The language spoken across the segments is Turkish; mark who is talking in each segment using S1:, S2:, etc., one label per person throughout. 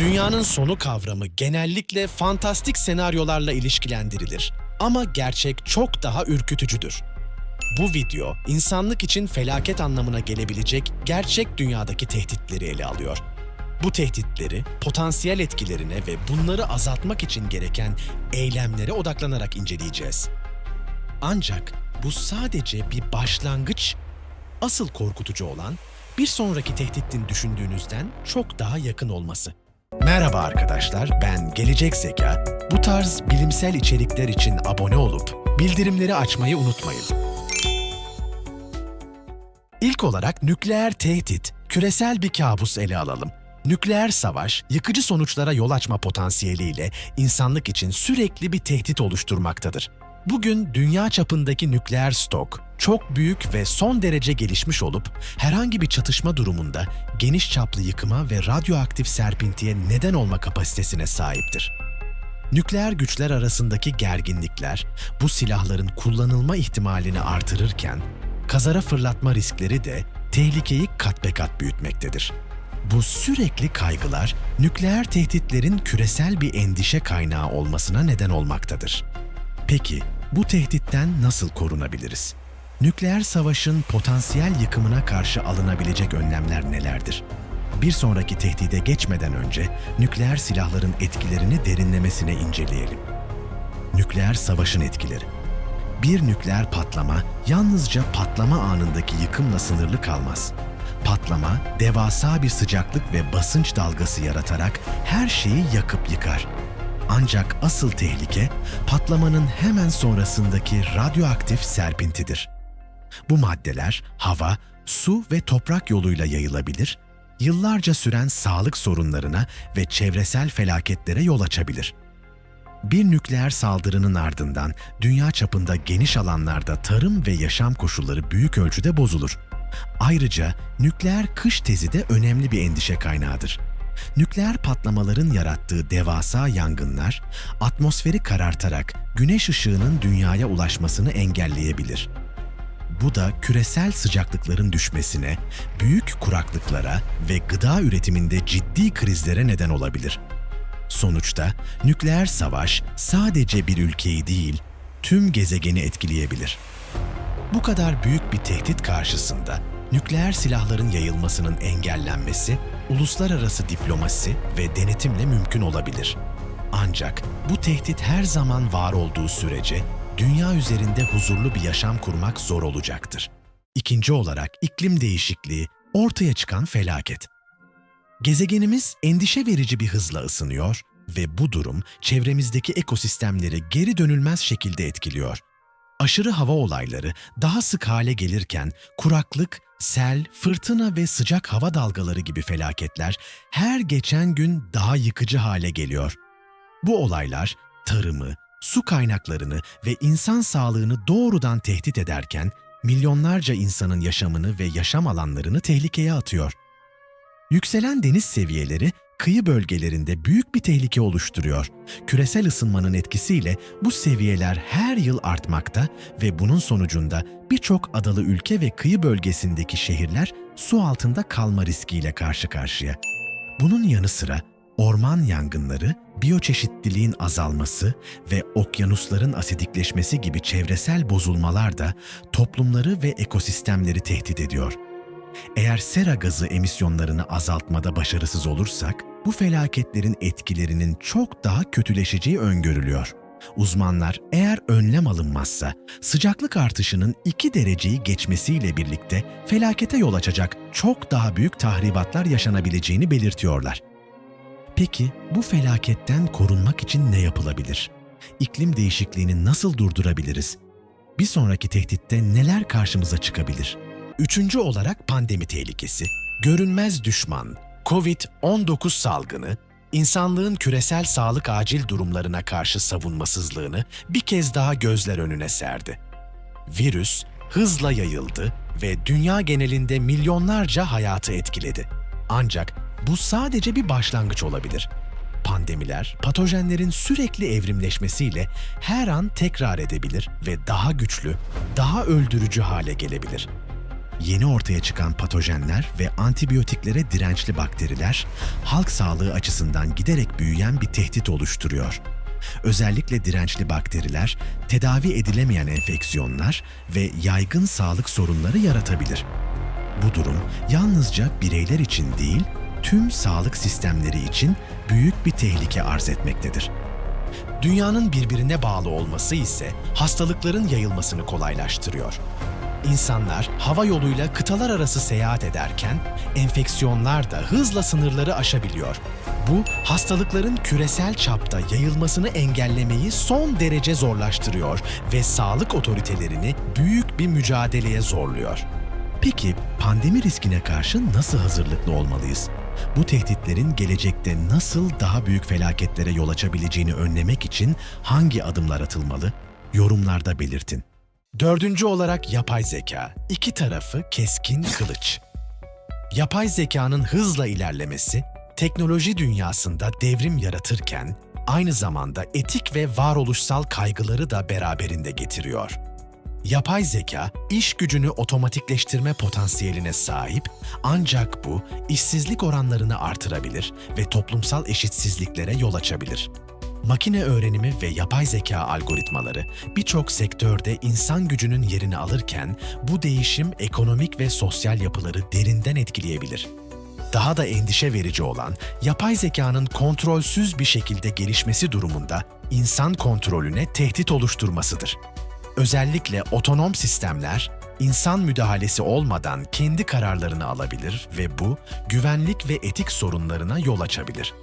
S1: Dünyanın sonu kavramı genellikle fantastik senaryolarla ilişkilendirilir. Ama gerçek çok daha ürkütücüdür. Bu video, insanlık için felaket anlamına gelebilecek gerçek dünyadaki tehditleri ele alıyor. Bu tehditleri, potansiyel etkilerine ve bunları azaltmak için gereken eylemlere odaklanarak inceleyeceğiz. Ancak bu sadece bir başlangıç. Asıl korkutucu olan bir sonraki tehditin düşündüğünüzden çok daha yakın olması. Merhaba arkadaşlar, ben Gelecek Zeka. Bu tarz bilimsel içerikler için abone olup bildirimleri açmayı unutmayın. İlk olarak nükleer tehdit, küresel bir kabus ele alalım. Nükleer savaş, yıkıcı sonuçlara yol açma potansiyeliyle insanlık için sürekli bir tehdit oluşturmaktadır. Bugün dünya çapındaki nükleer stok çok büyük ve son derece gelişmiş olup herhangi bir çatışma durumunda geniş çaplı yıkıma ve radyoaktif serpintiye neden olma kapasitesine sahiptir. Nükleer güçler arasındaki gerginlikler bu silahların kullanılma ihtimalini artırırken kazara fırlatma riskleri de tehlikeyi kat be kat büyütmektedir. Bu sürekli kaygılar nükleer tehditlerin küresel bir endişe kaynağı olmasına neden olmaktadır. Peki bu tehditten nasıl korunabiliriz? Nükleer savaşın potansiyel yıkımına karşı alınabilecek önlemler nelerdir? Bir sonraki tehdide geçmeden önce nükleer silahların etkilerini derinlemesine inceleyelim. Nükleer savaşın etkileri. Bir nükleer patlama yalnızca patlama anındaki yıkımla sınırlı kalmaz. Patlama, devasa bir sıcaklık ve basınç dalgası yaratarak her şeyi yakıp yıkar. Ancak asıl tehlike patlamanın hemen sonrasındaki radyoaktif serpintidir. Bu maddeler hava, su ve toprak yoluyla yayılabilir, yıllarca süren sağlık sorunlarına ve çevresel felaketlere yol açabilir. Bir nükleer saldırının ardından dünya çapında geniş alanlarda tarım ve yaşam koşulları büyük ölçüde bozulur. Ayrıca nükleer kış tezi de önemli bir endişe kaynağıdır. Nükleer patlamaların yarattığı devasa yangınlar, atmosferi karartarak güneş ışığının dünyaya ulaşmasını engelleyebilir. Bu da küresel sıcaklıkların düşmesine, büyük kuraklıklara ve gıda üretiminde ciddi krizlere neden olabilir. Sonuçta nükleer savaş sadece bir ülkeyi değil, tüm gezegeni etkileyebilir. Bu kadar büyük bir tehdit karşısında nükleer silahların yayılmasının engellenmesi, uluslararası diplomasi ve denetimle mümkün olabilir. Ancak bu tehdit her zaman var olduğu sürece dünya üzerinde huzurlu bir yaşam kurmak zor olacaktır. İkinci olarak iklim değişikliği, ortaya çıkan felaket. Gezegenimiz endişe verici bir hızla ısınıyor ve bu durum çevremizdeki ekosistemleri geri dönülmez şekilde etkiliyor. Aşırı hava olayları daha sık hale gelirken kuraklık, sel, fırtına ve sıcak hava dalgaları gibi felaketler her geçen gün daha yıkıcı hale geliyor. Bu olaylar tarımı, su kaynaklarını ve insan sağlığını doğrudan tehdit ederken milyonlarca insanın yaşamını ve yaşam alanlarını tehlikeye atıyor. Yükselen deniz seviyeleri kıyı bölgelerinde büyük bir tehlike oluşturuyor. Küresel ısınmanın etkisiyle bu seviyeler her yıl artmakta ve bunun sonucunda birçok adalı ülke ve kıyı bölgesindeki şehirler su altında kalma riskiyle karşı karşıya. Bunun yanı sıra orman yangınları, biyoçeşitliliğin azalması ve okyanusların asidikleşmesi gibi çevresel bozulmalar da toplumları ve ekosistemleri tehdit ediyor. Eğer sera gazı emisyonlarını azaltmada başarısız olursak, bu felaketlerin etkilerinin çok daha kötüleşeceği öngörülüyor. Uzmanlar eğer önlem alınmazsa sıcaklık artışının 2 dereceyi geçmesiyle birlikte felakete yol açacak çok daha büyük tahribatlar yaşanabileceğini belirtiyorlar. Peki bu felaketten korunmak için ne yapılabilir? İklim değişikliğini nasıl durdurabiliriz? Bir sonraki tehditte neler karşımıza çıkabilir? Üçüncü olarak pandemi tehlikesi. Görünmez düşman, COVID-19 salgını, insanlığın küresel sağlık acil durumlarına karşı savunmasızlığını bir kez daha gözler önüne serdi. Virüs hızla yayıldı ve dünya genelinde milyonlarca hayatı etkiledi. Ancak bu sadece bir başlangıç olabilir. Pandemiler, patojenlerin sürekli evrimleşmesiyle her an tekrar edebilir ve daha güçlü, daha öldürücü hale gelebilir. Yeni ortaya çıkan patojenler ve antibiyotiklere dirençli bakteriler halk sağlığı açısından giderek büyüyen bir tehdit oluşturuyor. Özellikle dirençli bakteriler tedavi edilemeyen enfeksiyonlar ve yaygın sağlık sorunları yaratabilir. Bu durum yalnızca bireyler için değil, tüm sağlık sistemleri için büyük bir tehlike arz etmektedir. Dünyanın birbirine bağlı olması ise hastalıkların yayılmasını kolaylaştırıyor. İnsanlar hava yoluyla kıtalar arası seyahat ederken enfeksiyonlar da hızla sınırları aşabiliyor. Bu hastalıkların küresel çapta yayılmasını engellemeyi son derece zorlaştırıyor ve sağlık otoritelerini büyük bir mücadeleye zorluyor. Peki pandemi riskine karşı nasıl hazırlıklı olmalıyız? Bu tehditlerin gelecekte nasıl daha büyük felaketlere yol açabileceğini önlemek için hangi adımlar atılmalı? Yorumlarda belirtin. Dördüncü olarak yapay zeka. İki tarafı keskin kılıç. Yapay zekanın hızla ilerlemesi, teknoloji dünyasında devrim yaratırken, aynı zamanda etik ve varoluşsal kaygıları da beraberinde getiriyor. Yapay zeka, iş gücünü otomatikleştirme potansiyeline sahip ancak bu işsizlik oranlarını artırabilir ve toplumsal eşitsizliklere yol açabilir. Makine öğrenimi ve yapay zeka algoritmaları birçok sektörde insan gücünün yerini alırken bu değişim ekonomik ve sosyal yapıları derinden etkileyebilir. Daha da endişe verici olan yapay zekanın kontrolsüz bir şekilde gelişmesi durumunda insan kontrolüne tehdit oluşturmasıdır. Özellikle otonom sistemler insan müdahalesi olmadan kendi kararlarını alabilir ve bu güvenlik ve etik sorunlarına yol açabilir.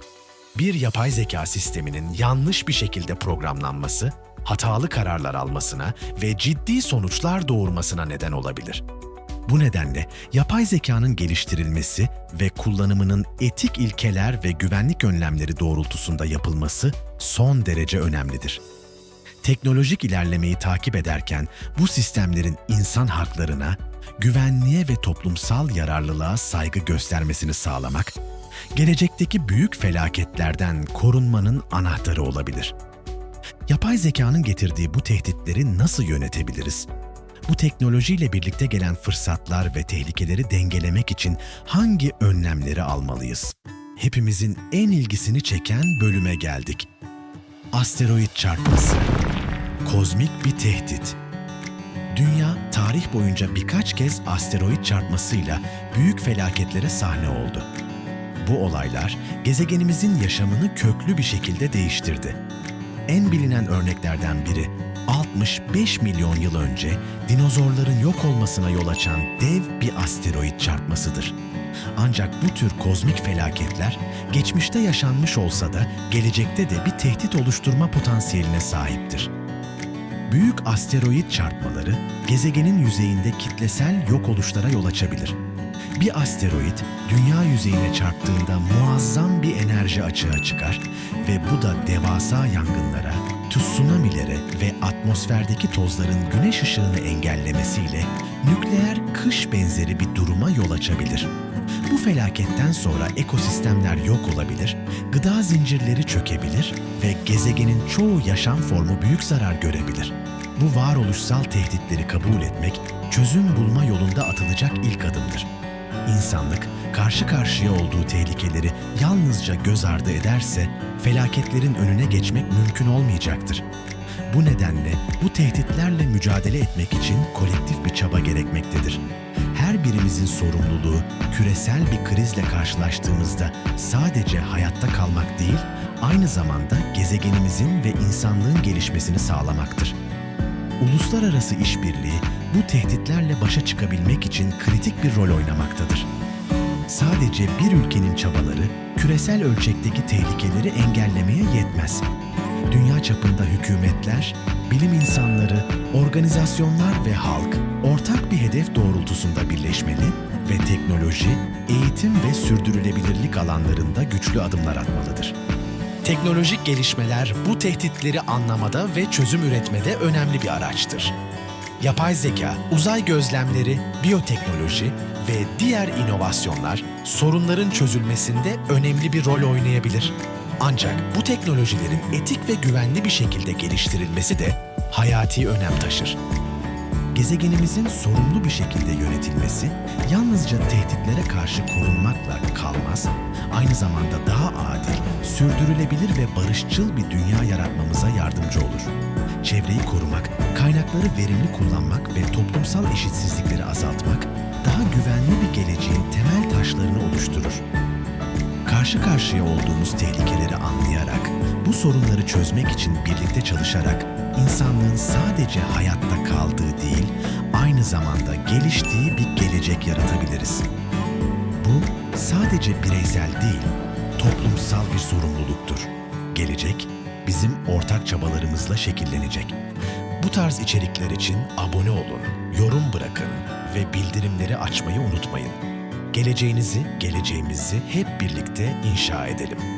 S1: Bir yapay zeka sisteminin yanlış bir şekilde programlanması, hatalı kararlar almasına ve ciddi sonuçlar doğurmasına neden olabilir. Bu nedenle yapay zekanın geliştirilmesi ve kullanımının etik ilkeler ve güvenlik önlemleri doğrultusunda yapılması son derece önemlidir teknolojik ilerlemeyi takip ederken bu sistemlerin insan haklarına, güvenliğe ve toplumsal yararlılığa saygı göstermesini sağlamak, gelecekteki büyük felaketlerden korunmanın anahtarı olabilir. Yapay zekanın getirdiği bu tehditleri nasıl yönetebiliriz? Bu teknolojiyle birlikte gelen fırsatlar ve tehlikeleri dengelemek için hangi önlemleri almalıyız? Hepimizin en ilgisini çeken bölüme geldik. Asteroid çarpması. Kozmik bir tehdit. Dünya tarih boyunca birkaç kez asteroid çarpmasıyla büyük felaketlere sahne oldu. Bu olaylar gezegenimizin yaşamını köklü bir şekilde değiştirdi. En bilinen örneklerden biri 65 milyon yıl önce dinozorların yok olmasına yol açan dev bir asteroid çarpmasıdır. Ancak bu tür kozmik felaketler geçmişte yaşanmış olsa da gelecekte de bir tehdit oluşturma potansiyeline sahiptir. Büyük asteroid çarpmaları gezegenin yüzeyinde kitlesel yok oluşlara yol açabilir. Bir asteroid dünya yüzeyine çarptığında muazzam bir enerji açığa çıkar ve bu da devasa yangınlara, tsunamilere ve atmosferdeki tozların güneş ışığını engellemesiyle nükleer kış benzeri bir duruma yol açabilir. Bu felaketten sonra ekosistemler yok olabilir, gıda zincirleri çökebilir ve gezegenin çoğu yaşam formu büyük zarar görebilir. Bu varoluşsal tehditleri kabul etmek, çözüm bulma yolunda atılacak ilk adımdır. İnsanlık, karşı karşıya olduğu tehlikeleri yalnızca göz ardı ederse, felaketlerin önüne geçmek mümkün olmayacaktır. Bu nedenle bu tehditlerle mücadele etmek için kolektif bir çaba gerekmektedir birimizin sorumluluğu küresel bir krizle karşılaştığımızda sadece hayatta kalmak değil, aynı zamanda gezegenimizin ve insanlığın gelişmesini sağlamaktır. Uluslararası işbirliği bu tehditlerle başa çıkabilmek için kritik bir rol oynamaktadır. Sadece bir ülkenin çabaları küresel ölçekteki tehlikeleri engellemeye yetmez. Dünya çapında hükümetler, bilim insanları, organizasyonlar ve halk ortak bir hedef doğrultusunda birleşmeli ve teknoloji, eğitim ve sürdürülebilirlik alanlarında güçlü adımlar atmalıdır. Teknolojik gelişmeler bu tehditleri anlamada ve çözüm üretmede önemli bir araçtır. Yapay zeka, uzay gözlemleri, biyoteknoloji ve diğer inovasyonlar sorunların çözülmesinde önemli bir rol oynayabilir. Ancak bu teknolojilerin etik ve güvenli bir şekilde geliştirilmesi de hayati önem taşır. Gezegenimizin sorumlu bir şekilde yönetilmesi yalnızca tehditlere karşı korunmakla kalmaz, aynı zamanda daha adil, sürdürülebilir ve barışçıl bir dünya yaratmamıza yardımcı olur. Çevreyi korumak, kaynakları verimli kullanmak ve toplumsal eşitsizlikleri azaltmak, daha güvenli bir geleceğin temel taşlarını oluşturur. Karşı karşıya olduğumuz tehlikeleri anlayarak, bu sorunları çözmek için birlikte çalışarak insanlığın sadece hayatta kaldığı değil, aynı zamanda geliştiği bir gelecek yaratabiliriz. Bu sadece bireysel değil, toplumsal bir sorumluluktur. Gelecek bizim ortak çabalarımızla şekillenecek. Bu tarz içerikler için abone olun, yorum bırakın ve bildirimleri açmayı unutmayın. Geleceğinizi, geleceğimizi hep birlikte inşa edelim.